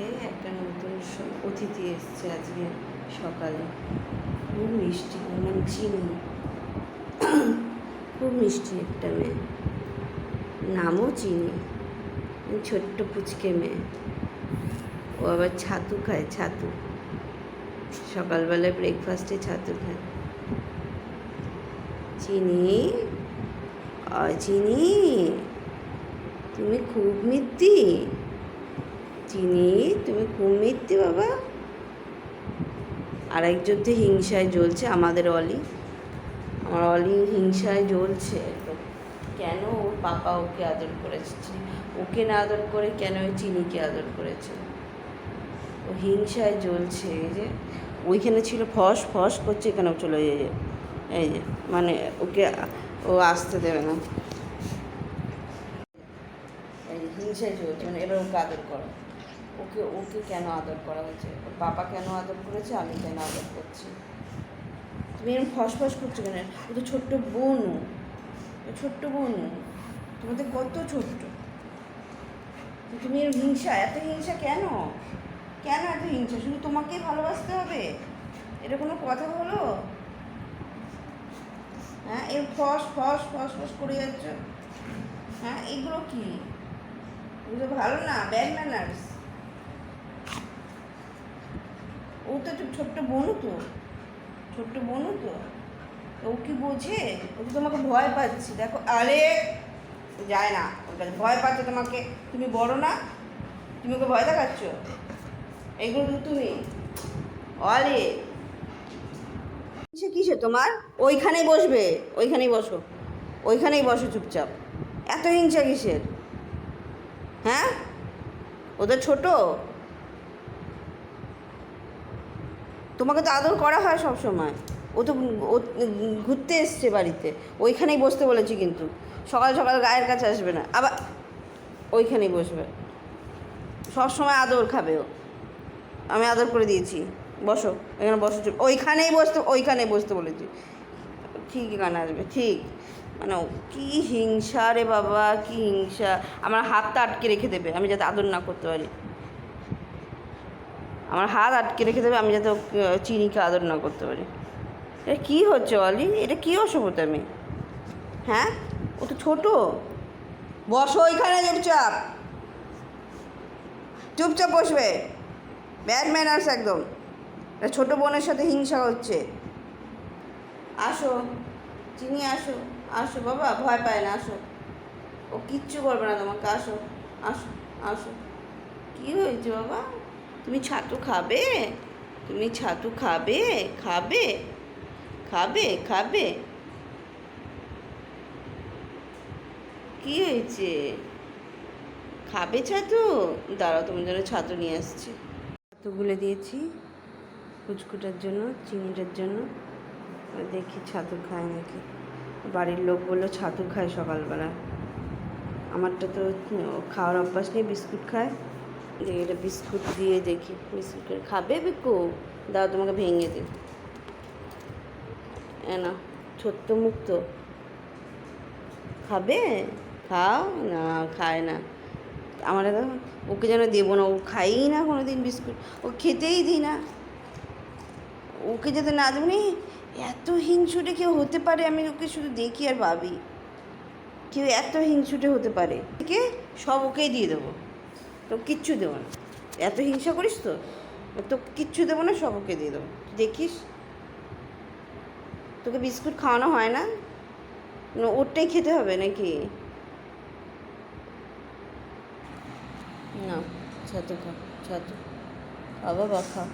বাড়িতে একটা নতুন অতিথি এসছে আজকে সকালে। খুব মিষ্টি নাম চিনি। খুব মিষ্টি একটা মেয়ে। নামও চিনি। ছোট্ট পুচকে মেয়ে। ও আবার ছাতু খায়, ছাতু। সকালবেলায় ব্রেকফাস্টে ছাতু খায়। চিনি? চিনি? তুমি খুব মিথ্যি চিনি, তুমি খুব মিথ্যি বাবা। আর একজন তো হিংসায় জ্বলছে আমাদের অলি। আমার অলি হিংসায় জ্বলছে কেন ওর পাপা ওকে আদর করেছে? ওকে না আদর করে কেন ওই চিনিকে আদর করেছে? ও হিংসায় জ্বলছে, এই যে। ওইখানে ছিল ফস ফস করছে এখানেও চলে যে এই যে মানে ওকে ও আসতে দেবে না। হিংসায় চলছে মানে এবার ওকে আদর করো। ওকে ওকে কেন আদর করা হয়েছে? ওর বাবা কেন আদর করেছে? আমি কেন আদর করছি? তুমি এরকম ফসফস করছ কেন? ও তো ছোট্ট বোন ছোট্ট বোন তোমাদের কত ছোট্ট? তুমি এর হিংসা? এত হিংসা কেন? কেন এত হিংসা? শুধু তোমাকেই ভালোবাসতে হবে? এটা কোনো কথা হলো? হ্যাঁ এর ফস ফস ফস ফস করে যাচ্ছ। হ্যাঁ এগুলো কি? ভালো না? ব্যাড ম্যানার্স ও তো একটু ছোট্ট বোনও তো, ছোট্ট বোনও তো। ও কি বোঝে? ও তো তোমাকে ভয় পাচ্ছি। দেখো, আরে, যায় না। ওর কাছে ভয় পাচ্ছে তোমাকে। তুমি বড় না? তুমি ওকে ভয় দেখাচ্ছ? এইগুলো তো তুমি। অলে। সে কিসে তোমার? ওইখানেই বসবে। ওইখানেই বসো। ওইখানেই বসো চুপচাপ। এত হিংসা কিসের? হ্যাঁ? ওদের ছোট। তোমাকে তো আদর করা হয় সব সময়। ও তো ও ঘুরতে এসছে বাড়িতে। ওইখানেই বসতে বলেছি কিন্তু। সকাল সকাল গায়ের কাছে আসবে না। আবার ওইখানেই বসবে। সব সময় আদর খাবে ও। আমি আদর করে দিয়েছি। বসো, এখানে বসো ওইখানেই বসতে ওইখানেই বসতে বলেছি। ঠিক এখানে আসবে, ঠিক। মানে কী হিংসা রে বাবা, কী হিংসা। আমার হাতটা আটকে রেখে দেবে। আমি যাতে আদর না করতে পারি। আমার হাত আটকে রেখে দেবে, আমি যাতে চিনিকে আদর না করতে পারি। এটা কী হচ্ছে অলি? এটা কী অসভ্যতা আমি? হ্যাঁ? ও তো ছোটো। বসো ওইখানে, চুপচাপ। চুপচাপ বসবে। ব্যাড ম্যানার্স একদম। এটা ছোটো বোনের সাথে হিংসা হচ্ছে। আসো, চিনি আসো আসো বাবা, ভয় পায় না, আসো। ও কিচ্ছু করবে না তোমাকে, আসো আসো আসো। কী হয়েছে বাবা? তুমি ছাতু খাবে? তুমি ছাতু খাবে? খাবে? খাবে? খাবে? কি হয়েছে? খাবে ছাতু? দাঁড়াও, তোমার জন্য ছাতু নিয়ে আসছি। ছাতু গুলে দিয়েছি। কুচকুটার জন্য চিনিটার জন্য। দেখি ছাতু খায় নাকি। বাড়ির লোক বলল ছাতু খায় সকালবেলা। আমারটা তো খাওয়ার অভ্যাস নেই, বিস্কুট খায়। এটা বিস্কুট দিয়ে দেখি, বিস্কুট খাবে বিকু? দাও তোমাকে ভেঙে দিই না, ছোট্ট মুক্ত খাবে? খাও? না, খায় না। আমার ওকে যেন দেবো না, ও খাইই না কোনো দিন বিস্কুট। ও খেতেই দিই না। ওকে যাতে না দেবো এত হিংসুটে কেউ হতে পারে, আমি ওকে শুধু দেখি আর ভাবি। কেউ এত হিংসুটে হতে পারে। থেকে সব ওকেই দিয়ে দেবো। তো কিচ্ছু দেবো না। এত হিংসা করিস তো? তো কিচ্ছু দেবো না, সবকে দিয়ে দেবো। দেখিস? তোকে বিস্কুট খাওয়ানো হয় না? ওরটাই খেতে হবে নাকি? না, ছাতু খা, ছাতু। বাবা বা খা।